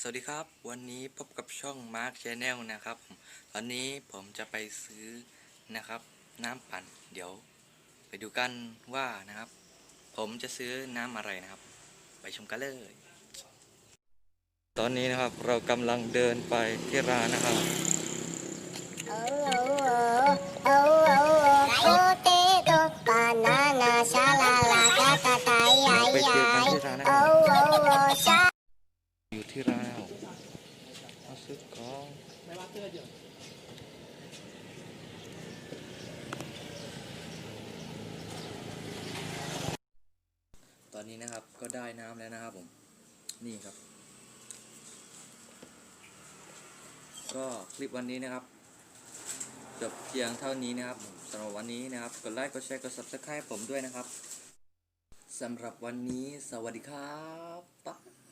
สวัสดีครับ วันนี้พบกับช่อง Mark Channel นะครับผมตอนนี้ผมจะไปซื้อนะครับ น้ำปั่น เดี๋ยว ไปดูกันว่านะครับ ผมจะซื้อน้ำอะไรนะครับ ไปชมกันเลย ตอนนี้นะครับเรากำลังเดินไปที่ร้านนะครับ banana, shalala, katataya. Oh, oh, oh, sha. อยู่ที่รานแล้วมาซื้อของตอนนี้นะครับก็ได้น้ำแล้วนะครับผม นี่ครับ ก็คลิปวันนี้นะครับ จบเพียงเท่านี้นะครับสำหรับวันนี้นะครับ กดไลค์ กดแชร์ กด subscribe ผมด้วยนะครับสำหรับวันนี้ สวัสดีครับบ๊บ